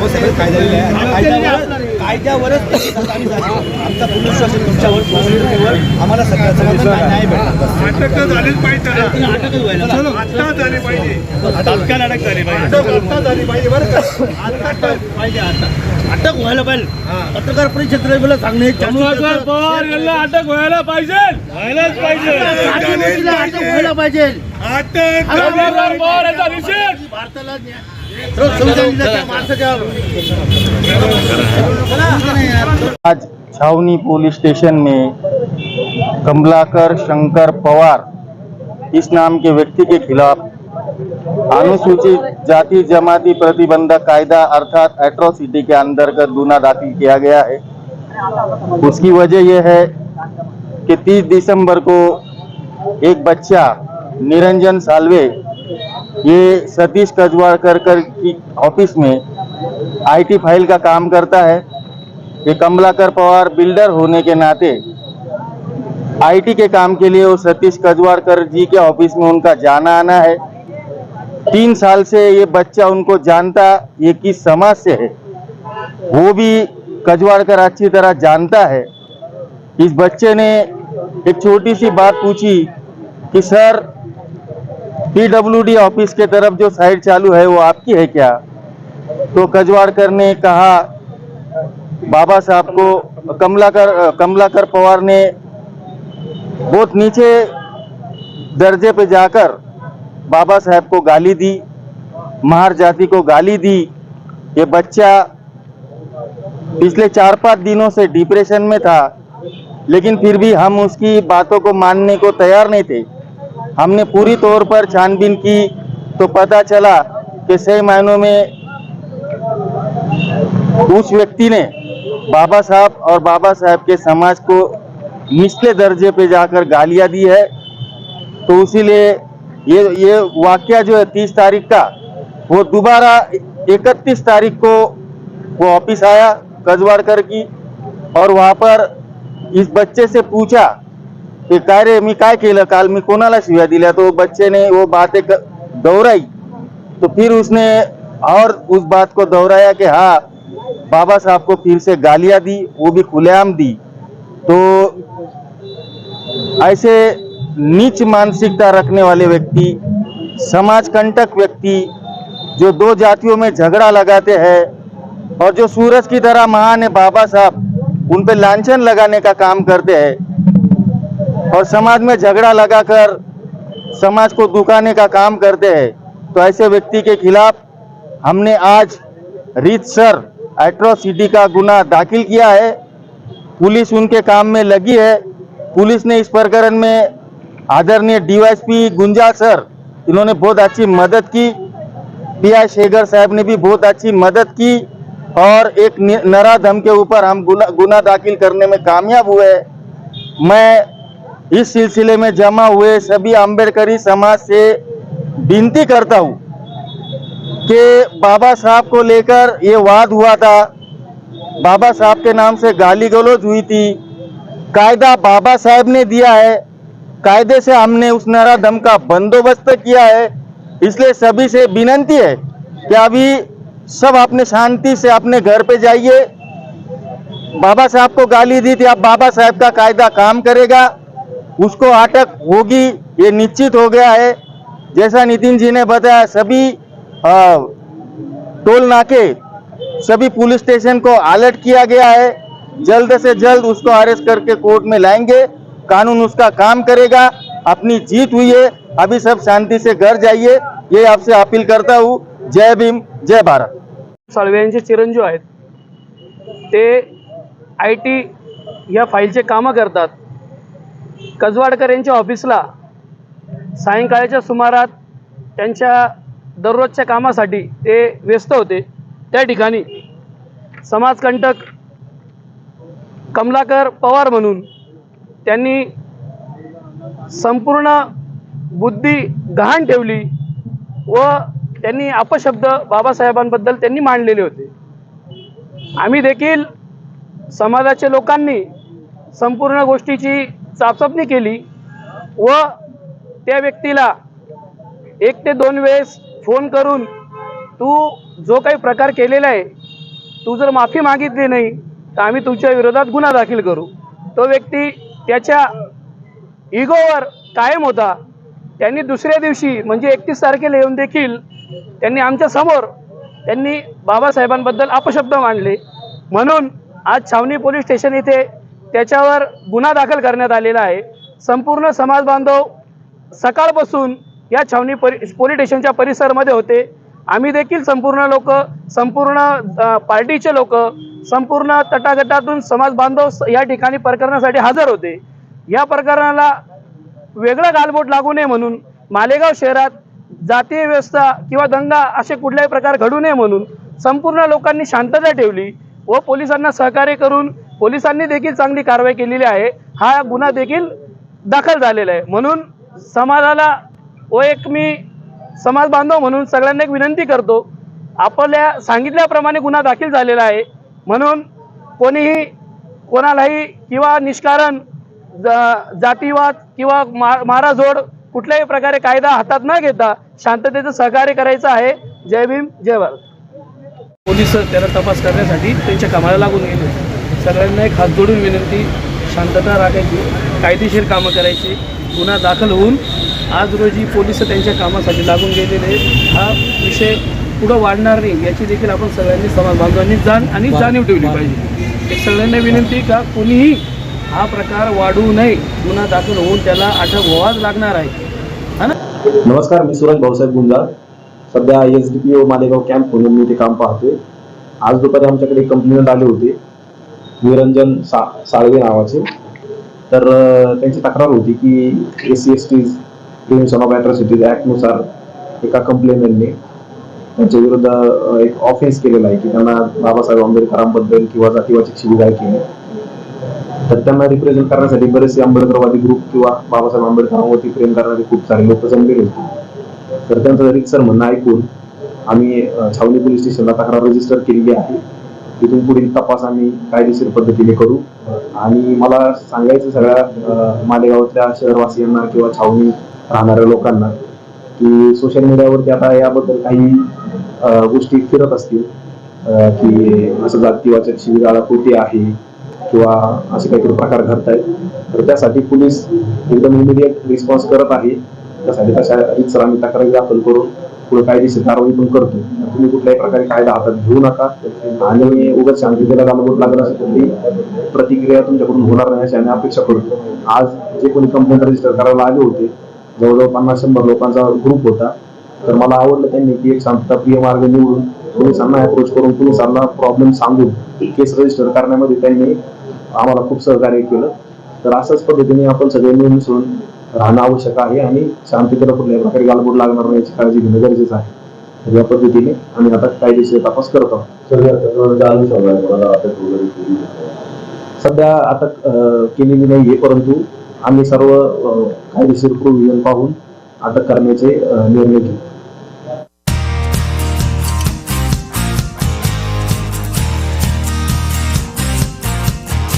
बाबासाहेब कायदा लिहिला आहे? कायद्यावर कायद्यावरच आम्ही जातो. आमचा पूर्ण विश्वास आहे तुमच्यावर. आम्हाला सगळं समाधान न्याय भेटणार अटक झालीच पाहिजे अटकच व्हायला झाली पाहिजे. तात्काळ अटक झाली पाहिजे. अटक आत्ता झाली पाहिजे बरं का? आत्ता अटक पाहिजे आता अटक व्हायला पाहिजे. पत्रकार परिषदेला सांगणे कमलाकर पवार यांना अटक व्हायला पाहिजे. व्हायलाच पाहिजे. अटक व्हायला पाहिजे. अटक पवार यांचा निषेध. भारताला आज छावनी पुलिस स्टेशन में कमलाकर शंकर पवार इस नाम के व्यक्ति के खिलाफ अनुसूचित जाति जमाती प्रतिबंधक कायदा अर्थात एट्रोसिटी के अंतर्गत गुना दाखिल किया गया है। उसकी वजह यह है कि 30 दिसंबर को एक बच्चा निरंजन सालवे ये सतीश कजवाड़कर कर की ऑफ़िस में आईटी फ़ाइल का काम करता है। ये कमलाकर पवार बिल्डर होने के नाते आईटी के काम के लिए वो सतीश कजवाड़कर जी के ऑफ़िस में उनका जाना आना है। तीन साल से ये बच्चा उनको जानता ये किस समाज से है, वो भी कजवाड़कर अच्छी तरह जानता है। इस बच्चे ने एक छोटी सी बात पूछी कि, सर पीडब्ल्यूडी ऑफ़िस के तरफ़ जो साइड चालू है, वो आपकी है क्या? तो कजवाड़कर ने कहा, बाबा साहब को, कमलाकर कमलाकर पवार ने बहुत नीचे दर्जे पे जाकर बाबा साहब को गाली दी, महार जाति को गाली दी। ये बच्चा पिछले चार पाँच दिनों से डिप्रेशन में था, लेकिन फिर भी हम उसकी बातों को मानने को तैयार नहीं थे। हमने पूरी तौर पर छानबीन की तो पता चला कि सही मायनों में उस व्यक्ति ने बाबा साहब और बाबा साहब के समाज को निचले दर्जे पे जाकर गालियाँ दी है। तो इसीलिए ये ये वाक्य जो है तीस तारीख का, वो दोबारा इकतीस तारीख को वो ऑफ़िस आया कजवाड़कर की और वहाँ पर इस बच्चे से पूछा की काय रे, मी काय केलं? काल मी कोणाला शिव्या दिल्या? तो बच्चे ने वो बातें दोहराई. तो फिर उसने और उस बात को दोहराया कि हाँ बाबा साहब को फिर से गालियाँ दी, वो भी खुलेआम दी। तो ऐसे नीच मानसिकता रखने वाले व्यक्ति समाज कंटक व्यक्ति, जो दो जातियों में झगड़ा लगाते हैं और जो सूरज की तरह महान है, बाबा साहब, उन पे लांछन लगाने का काम करते हैं। और समाज में झगड़ा लगाकर समाज को दुकाने का काम करते हैं तो ऐसे व्यक्ति के खिलाफ हमने आज रीतसर एट्रोसिटी का गुना दाखिल किया है। पुलिस उनके काम में लगी है। पुलिस ने इस प्रकरण में आदरणीय डीवाईएसपी गुंजा सर, इन्होंने बहुत अच्छी मदद की। पी आई शेगर साहब ने भी बहुत अच्छी मदद की और एक नराधम के ऊपर हम गुना गुना दाखिल करने में कामयाब हुए। मैं इस सिलसिले में जमा हुए सभी अम्बेडकरी समाज से विनती करता हूँ कि बाबा साहब को लेकर ये वाद हुआ था। बाबा साहब के नाम से गाली गलौज हुई थी। कायदा बाबा साहब ने दिया है। कायदे से हमने उस नराधम का बंदोबस्त किया है। इसलिए सभी से विनंती है कि अभी सब अपने शांति से अपने घर पे जाइए। बाबा साहब को गाली दी थी, अब बाबा साहब का कायदा काम करेगा। उसको अटक होगी ये निश्चित हो गया है। जैसा नितिन जी ने बताया सभी अ, टोल नाके सभी पुलिस स्टेशन को अलर्ट किया गया है। जल्द से जल्द उसको अरेस्ट करके कोर्ट में लाएँगे। कानून उसका काम करेगा। अपनी जीत हुई है। अभी सब शांति से घर जाइए। ये आपसे अपील करता हूँ। जय भीम जय भारत। साळवे चिरंजीव आहेत. ते आय टी या फाईलचे कामं करतात. कजवाडकर यांच्या ऑफिसला सायंकाळच्या सुमारात त्यांच्या दररोजच्या कामासाठी ते व्यस्त होते. त्या ठिकाणी समाजकंटक कमलाकर पवार म्हणून त्यांनी संपूर्ण बुद्धी गहाण ठेवली व त्यांनी अपशब्द बाबासाहेबांबद्दल त्यांनी मांडलेले होते. आम्ही देखील समाजाच्या लोकांनी संपूर्ण गोष्टीची चाचपणी केली व त्या व्यक्तीला एक ते दोन वेळेस फोन करून तू जो काही प्रकार केलेला आहे तू जर माफी मागितली नाही तर आम्ही तुमच्या विरोधात गुन्हा दाखल करू. तो व्यक्ती त्याच्या इगोवर कायम होता. त्यांनी दुसऱ्या दिवशी म्हणजे एकतीस तारखेला येऊन देखील त्यांनी आमच्यासमोर त्यांनी बाबासाहेबांबद्दल अपशब्द मांडले. म्हणून आज छावणी पोलीस स्टेशन इथे त्याच्यावर गुन्हा दाखल करण्यात आलेला आहे. संपूर्ण समाज बांधव सकाळपासून या छावणी परि पोलीस स्टेशनच्या परिसरमध्ये होते. आम्ही देखील संपूर्ण लोक संपूर्ण पार्टीचे लोक संपूर्ण तटागटातून समाज बांधव या ठिकाणी प्रकरणासाठी हजर होते. या प्रकरणाला वेगळं गालबोट लागू नये म्हणून मालेगाव शहरात जातीय व्यवस्था किंवा दंगा असे कुठल्याही प्रकार घडू नये म्हणून संपूर्ण लोकांनी शांतता ठेवली व पोलिसांना सहकार्य करून पोलिसांनी देखील चांगली कारवाई केलेली आहे. हा गुन्हा देखील दाखल झालेला आहे. म्हणून समाजाला व एक मी समाज बांधव म्हणून सगळ्यांना एक विनंती करतो. आपल्या सांगितल्याप्रमाणे गुन्हा दाखल झालेला आहे. म्हणून कोणीही कोणालाही किंवा निष्कारण जातीवाद किंवा मा माराझोड कुठल्याही प्रकारे कायदा हातात न घेता शांततेचं सहकार्य करायचं आहे. जय भीम जय भारत. पोलीस त्याला तपास करण्यासाठी त्यांच्या कामाला लागून गेले. सगळ्यांना एक हात जोडून विनंती शांतता राखायची कायदेशीर कामं करायची. गुन्हा दाखल होऊन आज रोजी पोलीस त्यांच्या कामासाठी लागून गेलेले हा विषय पुढं वाढणार नाही याची देखील आपण सगळ्यांनी समाज बांधवांनी जाण आणि जाणीव ठेवली पाहिजे. एक सगळ्यांना विनंती का कोणीही हा प्रकार वाढवू नये गुन्हा दाखल होऊन त्याला अटक व्हावाच लागणार आहे. हा ना? नमस्कार मी सूरज भाऊसाहेब गुंजाळ सध्या S D P O Malegaon camp म्हणून मी ते काम पाहतोय. आज दुपारी आमच्याकडे कंप्लेंट आले होते. निरंजन सा साळवे नावाचे. तर त्यांची तक्रार होती की S C S T prevention of atrocities ॲक्टनुसार एका कंप्लेनरने त्यांच्या विरुद्ध एक ऑफेन्स केलेला आहे की त्यांना बाबासाहेब आंबेडकरांबद्दल किंवा जातीवाचक शिवीगाळ केली. तर त्यांना रिप्रेझेंट करण्यासाठी बरेचसे आंबेडकरवादी ग्रुप किंवा बाबासाहेब आंबेडकरांवरती प्रेम करणारे खूप सारे लोक जमलेले होते. तर त्यांचं रिक्सर म्हणणं ऐकून आम्ही छावणी पोलीस स्टेशनला तक्रार रजिस्टर केलेली आहे. तिथून पुढील तपास आम्ही कायदेशीर पद्धतीने करू. आणि मला सांगायचं सगळ्या मालेगावच्या मालेगावातल्या शहरवासियांना किंवा छावणी राहणाऱ्या लोकांना की सोशल मीडियावरती आता याबद्दल काही गोष्टी फिरत असतील. की असं जातीवाचक शिबिराला कोटी आहे किंवा असे काहीतरी प्रकार घडत आहेत तर त्यासाठी पोलीस एकदम इमिडिएट रिस्पॉन्स करत आहे. त्यासाठी तशा रितसर आम्ही तक्रारी दाखल करून पुढे कायदेशीर कारवाई पण करतो. तुम्ही कुठल्याही प्रकारे कायदा हातात घेऊ नका. आणि उगाच शांततेला गालबोट लागत असेल कुठली प्रतिक्रिया तुमच्याकडून होणार नाही अशी आम्ही अपेक्षा करतो आज जे कोणी कंप्लेंट रजिस्टर करायला आले होते जवळजवळ पन्नास शंभर लोकांचा ग्रुप होता. तर मला आवडलं त्यांनी की एक शांतताप्रिय मार्ग निवडून पोलिसांना अप्रोच करून पोलिसांना प्रॉब्लेम सांगून केस रजिस्टर करण्यामध्ये त्यांनी आम्हाला खूप सहकार्य केलं. तर अशाच पद्धतीने आपण सगळे मिळून मिसळून राहणं आवश्यक आहे आणि शांततेला कुठल्याही प्रकारे गालबोट लागणार नाही याची काळजी घेणं गरजेचं आहे. तर या पद्धतीने आम्ही आता कायदेशीर तपास करत आहोत. सध्या अटक अं, केलेली नाहीये परंतु आम्ही सर्व कायदेशीर प्रोव्हिजन पाहून अटक करण्याचे निर्णय घेऊ